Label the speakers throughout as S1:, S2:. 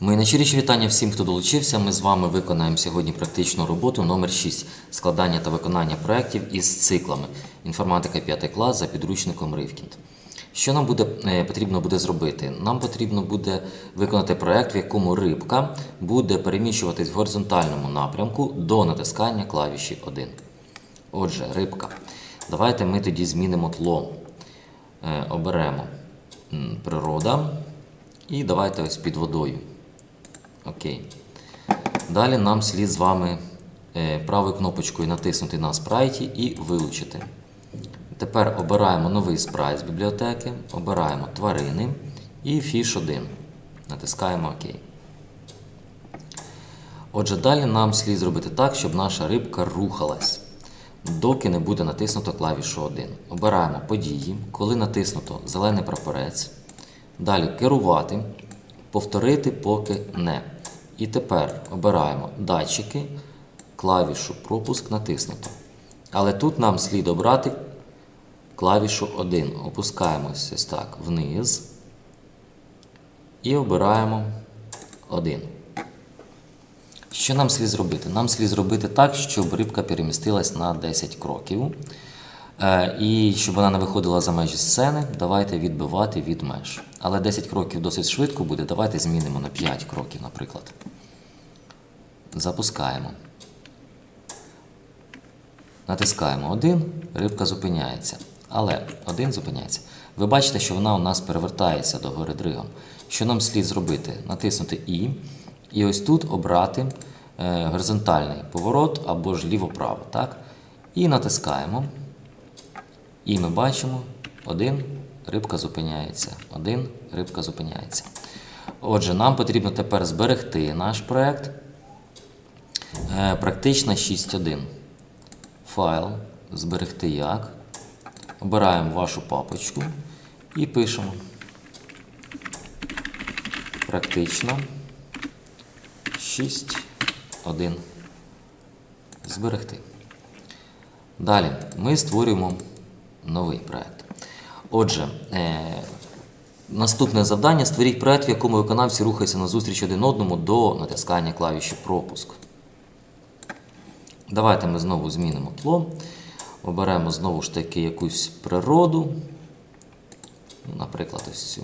S1: Мої найщиріші вітання всім, хто долучився. Ми з вами виконаємо сьогодні практичну роботу номер 6 складання та виконання проєктів із циклами. Інформатика 5 клас за підручником Ривкінд. Що нам буде, е, потрібно буде зробити? Нам потрібно буде виконати проєкт, в якому рибка буде переміщуватись в горизонтальному напрямку до натискання клавіші 1. Отже, рибка. Давайте ми тоді змінимо тло. Е, оберемо природа і давайте ось під водою. Окей. Далі нам слід з вами е, правою кнопочкою натиснути на спрайті і вилучити. Тепер обираємо новий спрайт з бібліотеки, обираємо тварини і фіш 1. Натискаємо ОК. Отже, далі нам слід зробити так, щоб наша рибка рухалась, доки не буде натиснуто клавішу 1. Обираємо події, коли натиснуто зелений прапорець. Далі керувати, повторити, поки не. І тепер обираємо датчики, клавішу пропуск натиснуто. Але тут нам слід обрати клавішу 1. Опускаємося ось так вниз і обираємо 1. Що нам слід зробити? Нам слід зробити так, щоб рибка перемістилась на 10 кроків. Е, І щоб вона не виходила за межі сцени, давайте відбивати від меж. Але 10 кроків досить швидко буде. Давайте змінимо на 5 кроків, наприклад. Запускаємо. Натискаємо 1, рибка зупиняється. Але 1 зупиняється. Ви бачите, що вона у нас перевертається до гори дригом. Що нам слід зробити? Натиснути І. І ось тут обрати е, горизонтальний поворот або ж ліво-право. Так? І натискаємо. І ми бачимо, один рибка зупиняється, один рибка зупиняється. Отже, нам потрібно тепер зберегти наш проект. Е, Практично 6.1. Файл. Зберегти як. Обираємо вашу папочку і пишемо. Практично 6.1. Зберегти. Далі ми створюємо новий проект. Отже, е, наступне завдання створіть проект, в якому виконавці рухаються назустріч один одному до натискання клавіші пропуск. Давайте ми знову змінимо тло. Оберемо знову ж таки якусь природу. Ну, Наприклад, ось цю.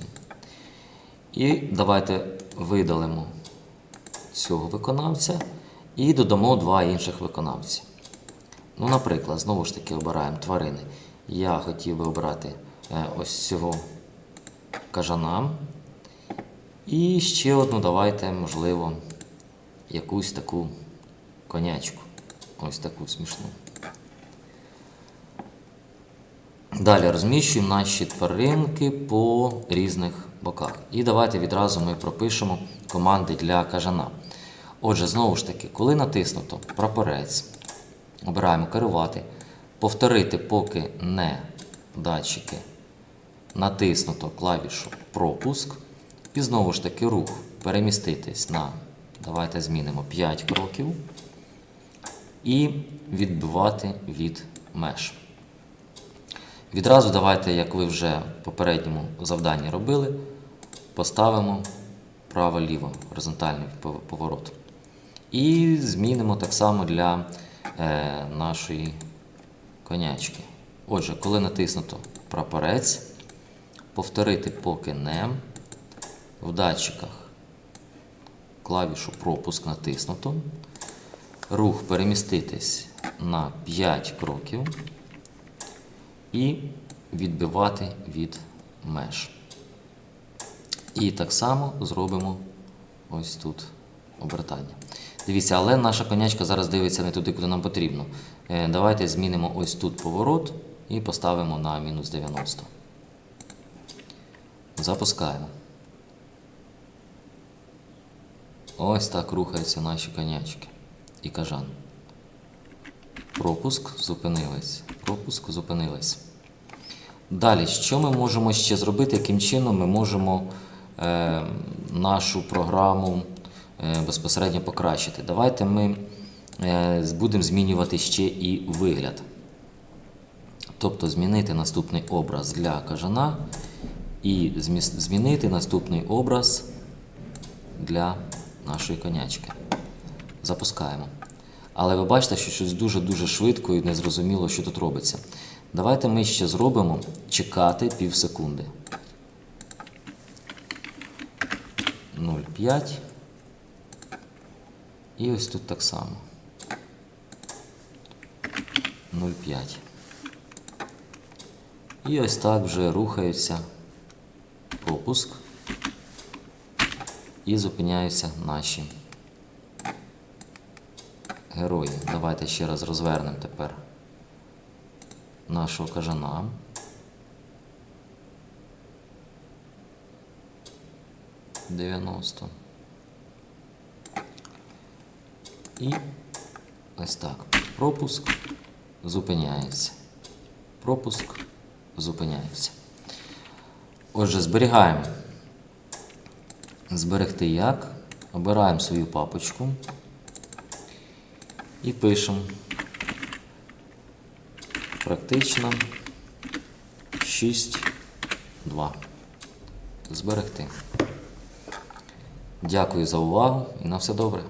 S1: І давайте видалимо цього виконавця і додамо два інших виконавці. Ну, наприклад, знову ж таки обираємо тварини. Я хотів би обрати е, ось цього кажана. І ще одну давайте, можливо, якусь таку конячку. Ось таку смішну. Далі розміщуємо наші тваринки по різних боках. І давайте відразу ми пропишемо команди для кажана. Отже, знову ж таки, коли натиснуто прапорець, обираємо керувати, повторити, поки не датчики, натиснуто клавішу пропуск. І знову ж таки рух переміститись на, давайте змінимо 5 кроків і відбивати від меж. Відразу давайте, як ви вже в попередньому завданні робили, поставимо право-ліво горизонтальний поворот. І змінимо так само для е, нашої конячки. Отже, коли натиснуто прапорець, повторити поки не, в датчиках клавішу пропуск натиснуто, рух переміститись на 5 кроків і відбивати від меж. І так само зробимо ось тут обертання. Дивіться, але наша конячка зараз дивиться не туди, куди нам потрібно. Е, Давайте змінимо ось тут поворот і поставимо на мінус 90. Запускаємо. Ось так рухаються наші конячки і кажан. Пропуск зупинились. Пропуск зупинились. Далі, що ми можемо ще зробити? Яким чином ми можемо е, нашу програму е, безпосередньо покращити? Давайте ми е, будемо змінювати ще і вигляд. Тобто змінити наступний образ для кажана і змінити наступний образ для нашої конячки. Запускаємо. Але ви бачите, що щось дуже-дуже швидко і незрозуміло, що тут робиться. Давайте ми ще зробимо чекати пів секунди. 0,5. І ось тут так само. 0,5. І ось так вже рухаються пропуск і зупиняються наші герої. Давайте ще раз розвернемо тепер нашого кажана. Дев'яносто. І ось так. Пропуск зупиняється. Пропуск зупиняється. Отже, зберігаємо. Зберегти як. Обираємо свою папочку і пишемо. Практично 6.2. Зберегти. Дякую за увагу і на все добре.